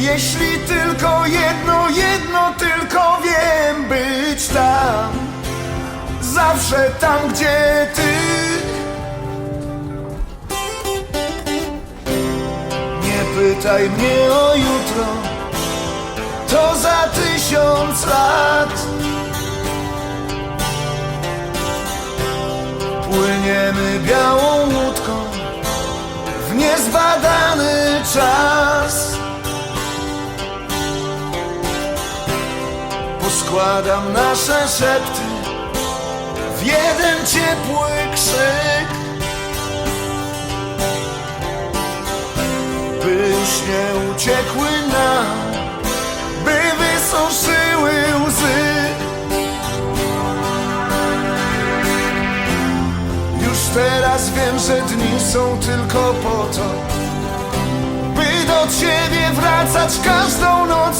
Jeśli tylko jedno, jedno tylko wiem Być tam. Zawsze tam, gdzie ty. Nie pytaj mnie o jutro. To za tysiąc lat. Płyniemy białą łódką W niezbadany czas Poskładam nasze szepty W jeden ciepły krzyk by już nie uciekły nam, by wysuszyły łzy. Już teraz wiem, że dni są tylko po to, by do ciebie wracać każdą złotą.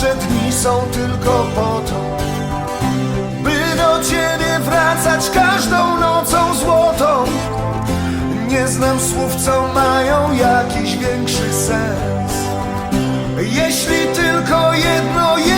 że dni są tylko po to By do ciebie wracać każdą nocą złotą. Nie znam słów, co mają jakiś większy sens. Jeśli tylko jedno, jedno